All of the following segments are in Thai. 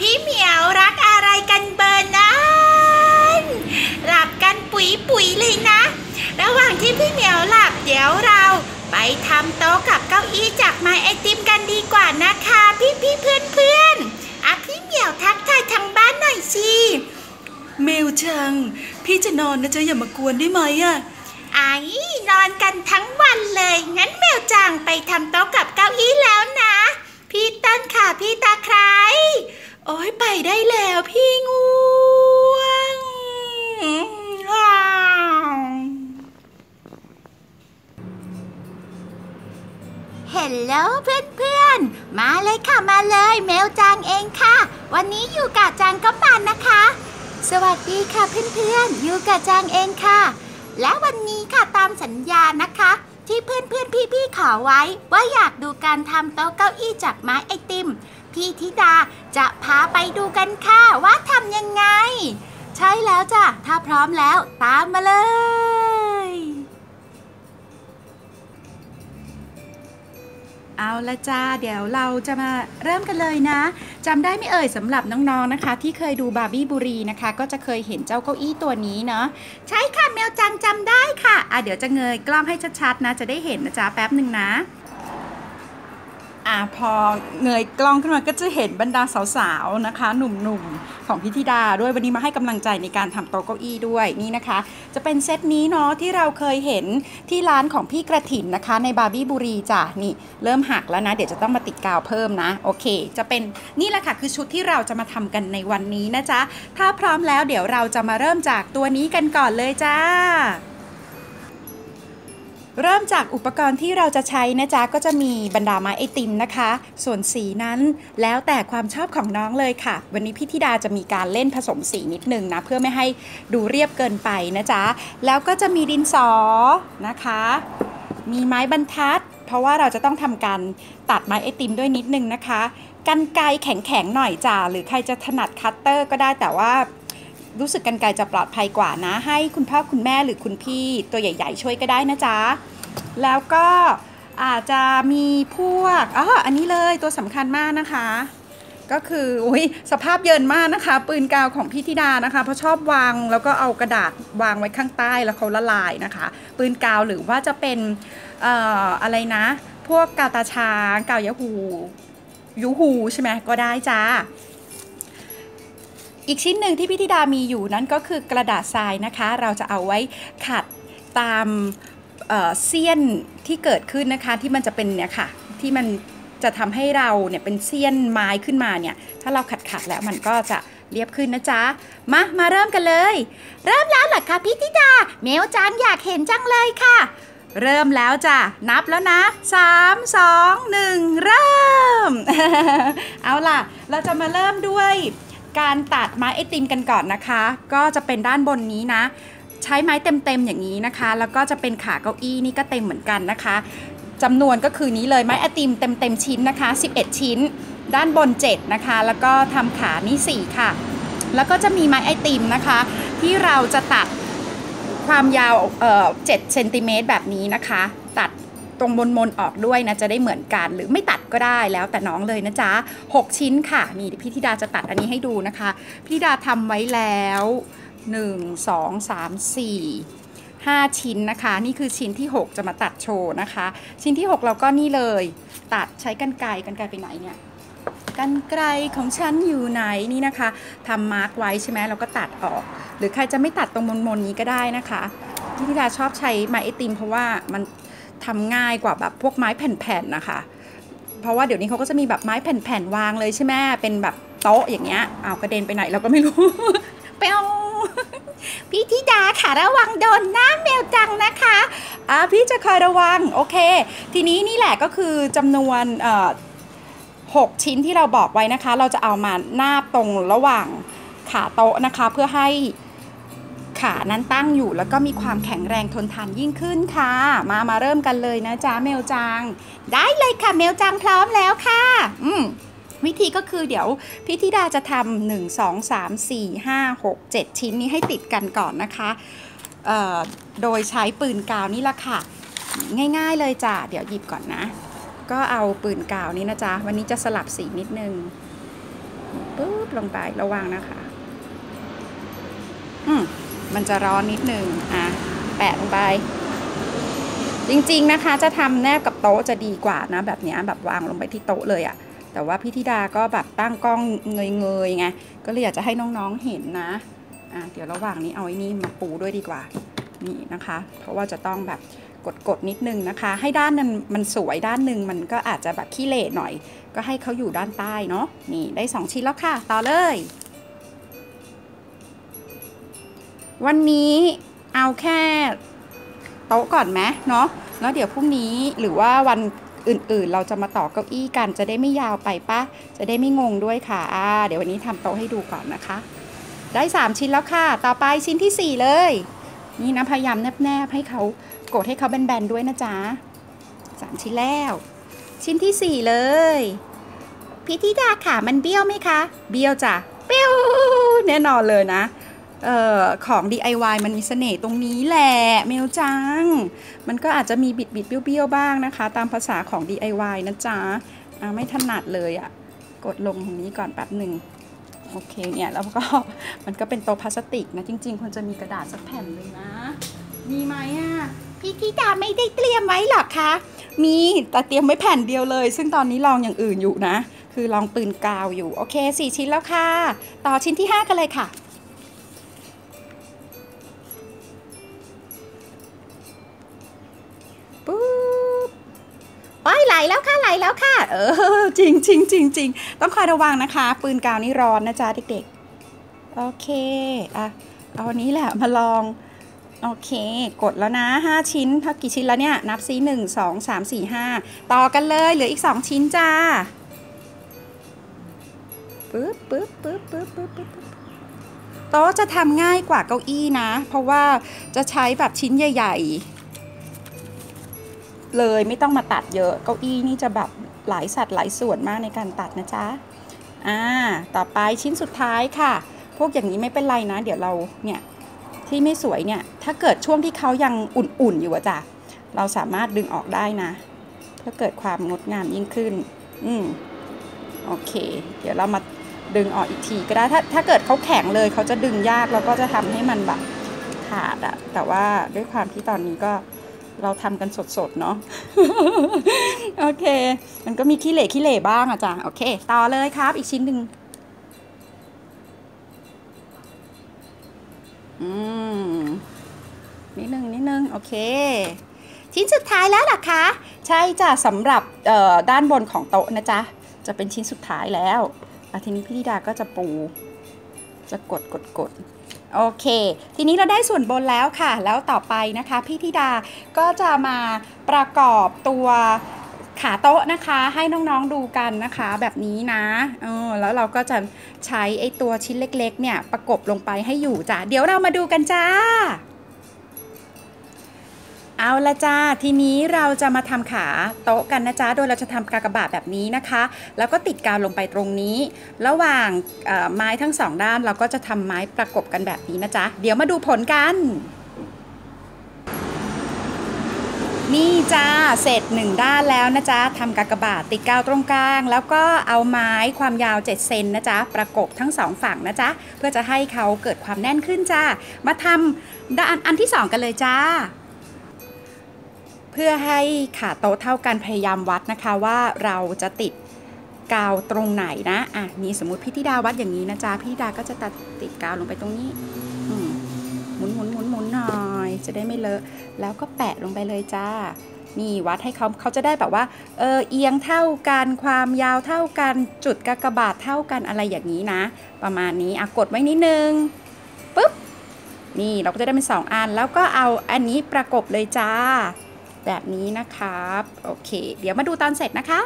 พี่เหมียวรักอะไรกันเบอร์นั้นหลับกันปุ๋ยปุ๋ยเลยนะ ระหว่างที่พี่เหมียวหลับเดี๋ยวเราไปทำโต๊ะกับเก้าอี้จากไม้ไอติมกันดีกว่านะคะ พี่พี่เพื่อนเพื่อนอะพี่เหมียวทักทายทางบ้านหน่อยสิเมลจัง พี่จะนอนนะจ๊ะอย่ามากวนได้ไหมอะไอ้นอนกันทั้งวันเลย งั้นแมวจัง มาเลยแมวจังเองค่ะ วันนี้อยู่กับจังก็ปานนะคะ สวัสดีค่ะเพื่อนๆอยู่กับจังเองค่ะ และวันนี้ค่ะตามสัญญานะคะ ที่เพื่อนๆพี่ๆขอไว้ ว่าอยากดูการทำโต๊ะเก้าอี้จากไม้ไอติม พี่ธิดาจะพาไปดูกันค่ะว่าทำยังไง ใช่แล้วจ้ะถ้าพร้อมแล้วตามมาเลย เอาละจ้า เดี๋ยวเราจะมาเริ่มกันเลยนะจำได้ไม่เอ่ยสำหรับน้องๆนะคะ ที่เคยดูบาร์บี้บุรีนะคะ ก็จะเคยเห็นเจ้าเก้าอี้ตัวนี้เนาะใช่ค่ะแมวจังจำได้ค่ะอะ เดี๋ยวจะเงยกล้องให้ชัดๆนะ จะได้เห็นนะจ๊ะแป๊บหนึ่งนะ อะพอเงยกล้องขึ้นมาก็จะเห็นบรรดาสาวๆนะคะ หนุ่มๆของพิธิดาด้วยวันนี้มาให้กำลังใจในการทำโต๊ะเก้าอี้ด้วยนี่นะคะ จะเป็นเซตนี้เนาะที่เราเคยเห็นที่ร้านของพี่กระถินนะคะ ในบาร์บี้บุรีจ้ะนี่เริ่มหักแล้วนะ เดี๋ยวจะต้องมาติดกาวเพิ่มนะ โอเค จะเป็นนี่แหละค่ะคือชุดที่เราจะมาทำกันในวันนี้นะจ๊ะถ้าพร้อมแล้วเดี๋ยวเราจะมาเริ่มจากตัวนี้กันก่อนเลยจ้า เริ่มจากอุปกรณ์ที่เราจะใช้นะจ๊ะก็จะมีบรรดาไม้ไอติมนะคะ ส่วนสีนั้นแล้วแต่ความชอบของน้องเลยค่ะ วันนี้พี่ธิดาจะมีการเล่นผสมสีนิดนึงนะเพื่อไม่ให้ดูเรียบเกินไปนะจ๊ะแล้วก็จะมีดินสอนะคะ มีไม้บรรทัด เพราะว่าเราจะต้องทำการตัดไม้ไอติมด้วยนิดนึงนะคะกันไกแข็งๆหน่อยจ้าหรือใครจะถนัดคัตเตอร์ก็ได้แต่ว่า รู้สึกกันไกลจะปลอดภัยกว่านะ ให้คุณพ่อคุณแม่หรือคุณพี่ตัวใหญ่ๆ ช่วยก็ได้นะจ๊ะ แล้วก็อาจจะมีพวกอ๋ออันนี้เลยตัวสำคัญมากนะคะ ก็คืออุ้ยสภาพเยินมากนะคะ ปืนกาวของพี่ธิดานะคะ เพราะชอบวางแล้วก็เอากระดาษวางไว้ข้างใต้แล้วเขาละลายนะคะ ปืนกาวหรือว่าจะเป็นเอ่ออะไรนะ พวกกาวตาช้างกาวยาหูยูหูใช่ไหมก็ได้จ้า อีกชิ้นหนึ่งที่พี่ธิดามีอยู่นั้นก็คือกระดาษทรายนะคะ เราจะเอาไว้ขัดตามเเสี้ยนที่เกิดขึ้นนะคะที่มันจะเป็นเนี่ยค่ะที่มันจะทำให้เราเนี่ยเป็นเสี้ยนไม้ขึ้นมาเนี่ยถ้าเราขัดขัดๆแล้วมันก็จะเรียบขึ้นนะจ๊ะ มามาเริ่มกันเลย เริ่มแล้วเหรอคะพี่ธิดาแมวจังอยากเห็นจังเลยค่ะ เริ่มแล้วจ้ะนับแล้วนะ 3 2 1 เริ่ม เอาล่ะ เราจะมาเริ่มด้วย การตัดไม้ไอติมกันก่อนนะคะ ก็จะเป็นด้านบนนี้นะ ใช้ไม้เต็มๆอย่างนี้นะคะ แล้วก็จะเป็นขาเก้าอี้นี่ก็เต็มเหมือนกันนะคะจำนวนก็คือนี้เลยไม้ไอติมเต็มๆชิ้นนะคะ 11 ชิ้น ด้านบน 7 นะคะ แล้วก็ทำขานี่ 4 ค่ะ แล้วก็จะมีไม้ไอติมนะคะ ที่เราจะตัดความยาวเอ่อ7เซนติเมตรแบบนี้นะคะ ตัด ตรงบนมนออกด้วยนะจะได้เหมือนกันหรือไม่ตัดก็ได้แล้วแต่น้องเลยนะจ๊ะ 6 ชิ้นค่ะนี่พี่ธิดาจะตัดอันนี้ให้ดูนะคะ พี่ธิดาทำไว้แล้ว 1 2 3 4 5 ชิ้นนะคะ นี่คือชิ้นที่ 6 จะมาตัดโชว์นะคะ ชิ้นที่ 6 เราก็นี่เลย ตัดใช้กันไกรกันไกรไปไหนเนี่ยกันไกลของฉันอยู่ไหนนี่นะคะทำมาร์กไว้ใช่ไหมเราก็ตัดออก หรือใครจะไม่ตัดตรงมนๆนี้ก็ได้นะคะพี่ธิดาชอบใช้ไม้ไอติมเพราะว่ามัน ทำง่ายกว่าแบบพวกไม้แผ่นๆนะคะ เพราะว่าเดี๋ยวนี้เขาก็จะมีแบบไม้แผ่นๆวางเลยใช่ไหมเป็นแบบโต๊ะอย่างเงี้ยเอากระเด็นไปไหนเราก็ไม่รู้เปียวพี่ธิดาค่ะระวังโดนหน้าแมวจังนะคะอะพี่จะคอยระวังโอเค ทีนี้นี่แหละก็คือจำนวนเอ่อหกชิ้นที่เราบอกไว้นะคะ เราจะเอามาหน้าตรงระหว่างขาโต๊ะนะคะ เพื่อให้ ขานั้นตั้งอยู่แล้วก็มีความแข็งแรงทนทานยิ่งขึ้นค่ะ มามาเริ่มกันเลยนะจ๊ะเมลจัง ได้เลยค่ะแมวจังพร้อมแล้วค่ะ อืมวิธีก็คือเดี๋ยวพี่ธิดาจะทำหนึ่งสองสามสี่ห้าหกเจ็ดชิ้นนี้ให้ติดกันก่อนนะคะเอ่อโดยใช้ปืนกาวนี่ละค่ะ ง่ายๆเลยจ้ะเดี๋ยวหยิบก่อนนะ ก็เอาปืนกาวนี้นะจ๊ะ วันนี้จะสลับสีนิดนึงปุ๊บลงไประวังนะคะ มันจะร้อนนิดนึงอะแปะลงไป จริงๆนะคะจะทำแนบกับโต๊ะจะดีกว่านะ แบบนี้แบบวางลงไปที่โต๊ะเลยอะแต่ว่าพี่ธิดาก็แบบตั้งกล้องเงยๆไงก็เลยอยากจะให้น้องๆเห็นนะอะเดี๋ยวระหว่างนี้เอาไอ้นี่มาปูด้วยดีกว่านี่นะคะ เพราะว่าจะต้องแบบกดๆนิดนึงนะคะ ให้ด้านนั้นมันสวยด้านหนึ่งมันก็อาจจะแบบขี้เหร่หน่อย ก็ให้เขาอยู่ด้านใต้เนาะนี่ได้สองชิ้นแล้วค่ะ ต่อเลย วันนี้เอาแค่โต๊ะก่อนไหมเนาะแล้วเดี๋ยวพรุ่งนี้หรือว่าวันอื่นๆ เราจะมาต่อเก้าอี้กันจะได้ไม่ยาวไปปะจะได้ไม่งงด้วยค่ะอ่าเดี๋ยววันนี้ทำโต๊ะให้ดูก่อนนะคะ ได้ 3 ชิ้นแล้วค่ะ ต่อไปชิ้นที่ 4 เลย นี่นะพยายามแนบๆให้เขากดให้เขาแบนๆด้วยนะจ๊ะสามชิ้นแล้ว ชิ้นที่ 4 เลยพี่ธิดาค่ะมันเบี้ยวไหมคะ เบี้ยวจ้ะเบี้ยวแน่นอนเลยนะ ออของ DIY มันมีเสน่ห์ตรงนี้แหละเมลจัง มันก็อาจจะมีบิดบิดเบี้ยวๆบ้างนะคะ ตามภาษาของ DIY นะจ๊ะอ่าไม่ถนัดเลยอะ่ะ กดลงตรงนี้ก่อนแป๊บหนึ่งโอเคเนี่ยแล้วก็มันก็เป็นโต๊ะพลาสติกนะ จริงๆควรจะมีกระดาษสักแผ่นเลยนะ มีไหมอะพี่ธิดาไม่ได้เตรียมไว้หรอกคะมีแต่เตรียมไว้แผ่นเดียวเลย ซึ่งตอนนี้ลองอย่างอื่นอยู่นะ คือลองปืนกาวอยู่โอเคสี่ชิ้นแล้วค่ะ ต่อชิ้นที่ 5 กันเลยค่ะ แล้วค่ะไหลแล้วค่ะ เออ จริงจริงจริงจริงต้องคอยระวังนะคะ ปืนกาวนี่ร้อนนะจ๊ะเด็กๆ โอเค อะ เอาอันนี้แหละมาลอง โอเค กดแล้วนะ 5 ชิ้นเท่ากี่ชิ้นแล้วเนี่ย นับซิหนึ่งสองสามสี่ห้าต่อกันเลยเหลืออีก 2 ชิ้นจ้าปึ๊บปึ๊บปึ๊บปึ๊บปึ๊บปึ๊บปึ๊บโต๊ะจะทำง่ายกว่าเก้าอี้นะ เพราะว่าจะใช้แบบชิ้นใหญ่ ๆ เลยไม่ต้องมาตัดเยอะเก้าอี้นี่จะแบบหลายสัดหลายส่วนมากในการตัดนะจ๊ะอ่าต่อไปชิ้นสุดท้ายค่ะ พวกอย่างนี้ไม่เป็นไรนะ เดี๋ยวเราเนี่ยที่ไม่สวยเนี่ยถ้าเกิดช่วงที่เขายังอุ่นๆอยู่อะจ้ะเราสามารถดึงออกได้นะเพื่อเกิดความงดงามยิ่งขึ้น อืมโอเค เดี๋ยวเรามาดึงออกอีกทีก็ได้ถ้าถ้าเกิดเขาแข็งเลยเขาจะดึงยากแล้วก็จะทำให้มันแบบขาดอะแต่ว่าด้วยความที่ตอนนี้ก็ เราทำกันสดๆ เนาะโอเค มันก็มีขี้เหร่ขี้เหร่บ้างอะจ้ะโอเค ต่อเลยครับ อีกชิ้นหนึ่งอืมนิดนึงนิดนึงโอเค ชิ้นสุดท้ายแล้วเหรอคะ ใช่จ้ะสำหรับด้านบนของโต๊ะนะจ๊ะ จะเป็นชิ้นสุดท้ายแล้วอะทีนี้พี่ธิดาก็จะปู จะกดกดกด โอเค ทีนี้เราได้ส่วนบนแล้วค่ะ แล้วต่อไปนะคะพี่ธิดาก็จะมาประกอบตัวขาโต๊ะนะคะให้น้องๆดูกันนะคะแบบนี้นะเออแล้วเราก็จะใช้ไอ้ตัวชิ้นเล็กๆ เนี่ยประกบลงไปให้อยู่จ้ะเดี๋ยวเรามาดูกันจ้า เอาละจ้า ทีนี้เราจะมาทำขาโต๊ะกันนะจ๊ะ โดยเราจะทำกากบาทแบบนี้นะคะ แล้วก็ติดกาวลงไปตรงนี้ ระหว่างไม้ทั้งสองด้านเราก็จะทำไม้ประกบกันแบบนี้นะจ๊ะ เดี๋ยวมาดูผลกัน นี่จ้า เสร็จหนึ่งด้านแล้วนะจ๊ะทำกากบาทติดกาวตรงกลาง แล้วก็เอาไม้ความยาว 7 เซนนะจ๊ะ ประกบทั้งสองฝั่งนะจ๊ะ เพื่อจะให้เขาเกิดความแน่นขึ้นจ้า มาทำด้านอันที่สองกันเลยจ้า พื่อให้ขาโต๊ะเท่ากันพยายามวัดนะคะว่าเราจะติดกาวตรงไหนนะอะนี่สมมติพี่ธิดาวัดอย่างนี้นะจ๊ะพี่ธิดาก็จะตัดติดกาวลงไปตรงนี้หมุนหมุนหมุนหมุนหน่อย จะได้ไม่เลอะแล้วก็แปะลงไปเลยจ้านี่วัดให้เขาเขาจะได้แบบว่าเออเอียงเท่ากันความยาวเท่ากันจุดกากบาทเท่ากันอะไรอย่างนี้นะ ประมาณนี้อะกดไว้นิดนึงปุ๊บนี่เราก็จะได้เป็นสองอัน แล้วก็เอาอันนี้ประกบเลยจ้า แบบนี้นะครับ โอเค เดี๋ยวมาดูตอนเสร็จนะคะ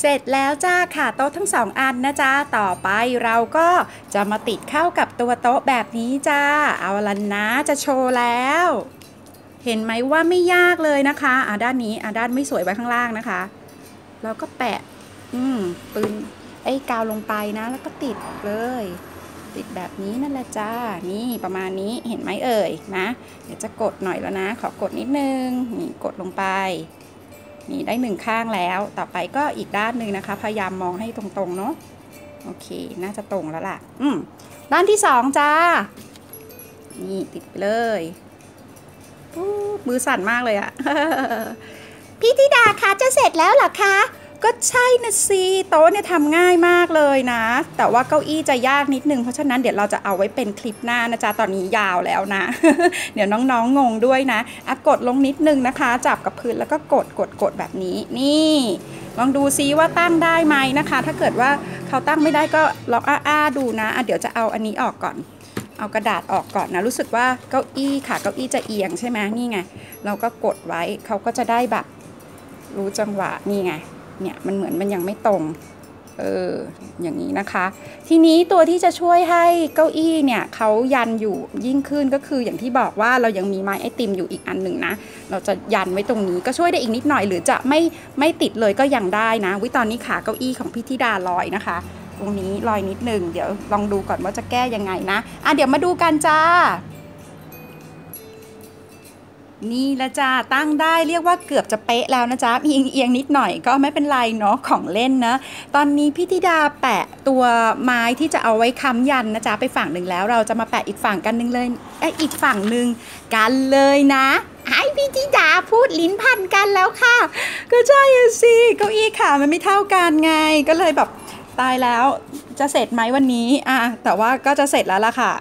เสร็จแล้วจ้าค่ะโต๊ะทั้งสองอันนะจ้าต่อไปเราก็จะมาติดเข้ากับตัวโต๊ะแบบนี้จ้า เอาละนะจะโชว์แล้ว เห็นไหมว่าไม่ยากเลยนะคะอะด้านนี้อะด้านไม่สวยไว้ข้างล่างนะคะ แล้วก็แปะ อืมปืนไอ้กาวลงไปนะ แล้วก็ติดเลย ติดแบบนี้นั่นแหละจ้า นี่ประมาณนี้เห็นไหมเอ่ยนะ เดี๋ยวจะกดหน่อยแล้วนะ ขอกดนิดนึง นี่กดลงไป นี่ได้หนึ่งข้างแล้ว ต่อไปก็อีกด้านหนึ่งนะคะ พยายามมองให้ตรงๆเนาะ โอเค น่าจะตรงแล้วล่ะ อืม ด้านที่สองจ้า นี่ติดไปเลยปุ๊บมือสั่นมากเลยอะพี่ธิดาคะจะเสร็จแล้วหรอคะ ก็ใช่นะสิโต๊ะเนี่ยทำง่ายมากเลยนะ แต่ว่าเก้าอี้จะยากนิดนึง เพราะฉะนั้นเดี๋ยวเราจะเอาไว้เป็นคลิปหน้านะจ๊ะ ตอนนี้ยาวแล้วนะ เดี๋ยวน้องๆงงด้วยนะอะกดลงนิดนึงนะคะ จับกับพื้นแล้วก็กดกดกดแบบนี้นี่ ลองดูซิว่าตั้งได้ไหมนะคะ ถ้าเกิดว่าเขาตั้งไม่ได้ก็ลองอ้าๆดูนะอะเดี๋ยวจะเอาอันนี้ออกก่อนเอากระดาษออกก่อนนะ รู้สึกว่าเก้าอี้ค่ะเก้าอี้จะเอียงใช่ไหมนี่ไง เราก็กดไว้เขาก็จะได้แบบ รู้จังหวะนี่ไง เนี่ยมันเหมือนมันยังไม่ตรงเอออย่างนี้นะคะ ทีนี้ตัวที่จะช่วยให้เก้าอี้เนี่ยเขายันอยู่ยิ่งขึ้นก็คืออย่างที่บอกว่าเรายังมีไม้ไอติมอยู่อีกอันหนึ่งนะ เราจะยันไว้ตรงนี้ก็ช่วยได้อีกนิดหน่อย หรือจะไม่ไม่ติดเลยก็ยังได้นะวิตอนนี้ขาเก้าอี้ของพี่ธิดาลอยนะคะ ตรงนี้ลอยนิดหนึ่งเดี๋ยวลองดูก่อนว่าจะแก้ยังไงนะอะเดี๋ยวมาดูกันจ้า นี่ละจ้าตั้งได้เรียกว่าเกือบจะเป๊ะแล้วนะจ๊ะมีเอียงนิดหน่อยก็ไม่เป็นไรเนาะของเล่นนะ ตอนนี้พี่ธิดาแปะตัวไม้ที่จะเอาไว้ค้ำยันนะจ๊ะไปฝั่งหนึ่งแล้ว เราจะมาแปะอีกฝั่งกันหนึ่งเลยไออีกฝั่งหนึ่งกันเลยนะให้พี่ธิดาพูดลิ้นพันกันแล้วค่ะ ก็ใช่สิเก้าอี้ขามันไม่เท่ากันไง ก็เลยแบบ ตายแล้วจะเสร็จไหมวันนี้อะแต่ว่าก็จะเสร็จแล้วล่ะค่ะ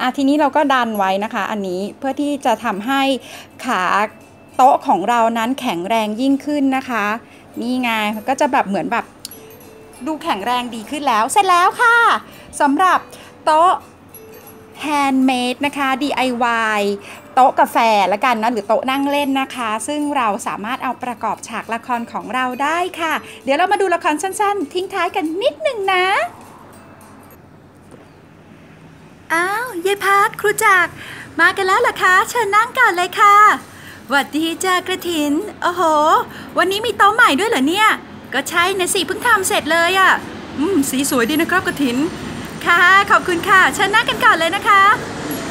อะทีนี้เราก็ดันไว้นะคะ อันนี้เพื่อที่จะทำให้ขาโต๊ะของเรานั้นแข็งแรงยิ่งขึ้นนะคะ นี่ไงก็จะแบบเหมือนแบบดูแข็งแรงดีขึ้นแล้ว เสร็จแล้วค่ะสำหรับโต๊ะ handmade นะคะ DIY โต๊ะกาแฟละกันนะหรือโต๊ะนั่งเล่นนะคะ ซึ่งเราสามารถเอาประกอบฉากละครของเราได้ค่ะ เดี๋ยวเรามาดูละครสั้นๆ ทิ้งท้ายกันนิดหนึ่งนะอ้าวยายพัดครูจักรมากันแล้วเหรอคะเชิญนั่งก่อนเลยค่ะหวัดดีจ้ากระถิน โอ้โห วันนี้มีโต๊ะใหม่ด้วยเหรอเนี่ย ก็ใช่นะสิเพิ่งทำเสร็จเลยอะ่ะ อืม สีสวยดีนะครับกระถิน ค่ะ ขอบคุณค่ะเชิญนั่งกันก่อนเลยนะคะ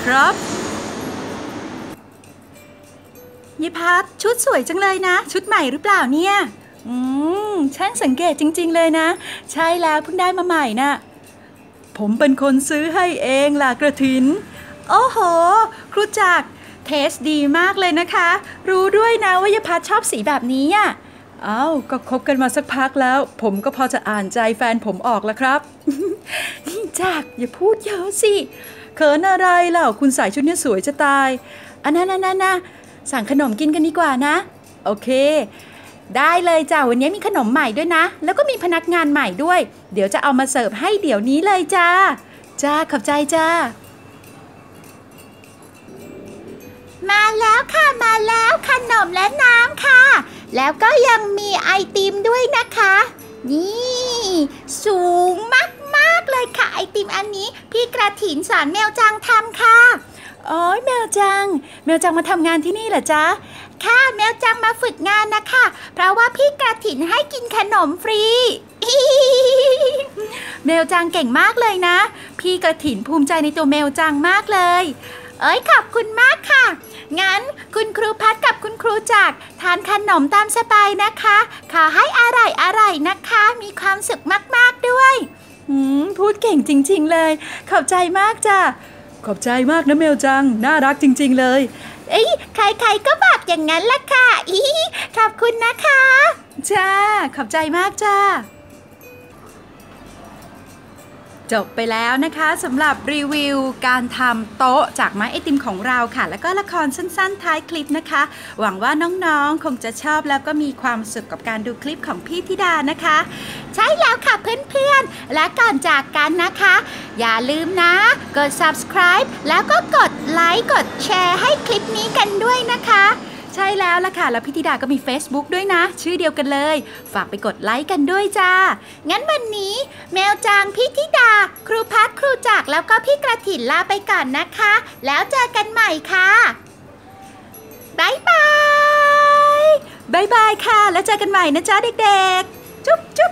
ครับ ยายพัดชุดสวยจังเลยนะ ชุดใหม่หรือเปล่าเนี่ย อืมช่างสังเกตจริง ๆ เลยนะ ใช่แล้วเพิ่งได้มาใหม่น่ะผมเป็นคนซื้อให้เองล่ะกระถิน โอ้โห ครูจักเทสดีมากเลยนะคะ รู้ด้วยนะว่ายพัดชอบสีแบบนี้อะอ้าวก็คบกันมาสักพักแล้ว ผมก็พอจะอ่านใจแฟนผมออกแล้วครับ นี่จักอย่าพูดเยอะสิ เขินอะไรเล่าคุณใส่ชุดนี้สวยจะตาย อันนั้นนะนะนะ สั่งขนมกินกันดีกว่านะ โอเค ได้เลยจ้าวันนี้มีขนมใหม่ด้วยนะ แล้วก็มีพนักงานใหม่ด้วย เดี๋ยวจะเอามาเสิร์ฟให้เดี๋ยวนี้เลยจ้าจ้าขอบใจจ้ามาแล้วค่ะมาแล้วขนมและน้ำค่ะ แล้วก็ยังมีไอติมด้วยนะคะ นี่ สูงมากๆเลยค่ะไอติมอันนี้ พี่กระถินสอนแมวจังทำค่ะ โอ้ยแมวจัง แมวจังมาทำงานที่นี่เหรอจ๊ะ ค่ะแมวจังมาฝึกงานนะคะ เพราะว่าพี่กระถินให้กินขนมฟรี แมวจังเก่งมากเลยนะ พี่กระถินภูมิใจในตัวแมวจังมากเลย เอ้ยขอบคุณมากค่ะ งั้นคุณครูพัดกับคุณครูจักรทานขนมตามสบายนะคะ ขอให้อร่อยอร่อยนะคะ มีความสุขมากๆด้วยพูดเก่งจริง ๆ เลย ขอบใจมากจ้ะ ขอบใจมากนะแมวจัง น่ารักจริง ๆ เลย เอ้ยใครๆก็บอกอย่างนั้นละค่ะอีขอบคุณนะคะ จ้า ขอบใจมากจ้า จบไปแล้วนะคะสำหรับรีวิวการทำโต๊ะจากไม้ไอติมของเราค่ะ แล้วก็ละครสั้นๆ ท้ายคลิปนะคะ หวังว่าน้องๆ คงจะชอบแล้วก็มีความสุขกับการดูคลิปของพี่ธิดานะคะ ใช่แล้วค่ะเพื่อนๆ และก่อนจากกันนะคะ อย่าลืมนะ กด subscribe แล้วก็กดไลค์กดแชร์ให้คลิปนี้กันด้วยนะคะ ใช่แล้วล่ะค่ะ แล้วพี่ธิดาก็มี Facebook ด้วยนะ ชื่อเดียวกันเลย ฝากไปกดไลค์กันด้วยจ้า งั้นวันนี้ แมวจางพี่ธิดา ครูพัดครูจักแล้วก็พี่กระถิ่นลาไปก่อนนะคะ แล้วเจอกันใหม่ค่ะบายบายบายบายค่ะ แล้วเจอกันใหม่นะจ๊ะเด็กๆ จุ๊บจุ๊บ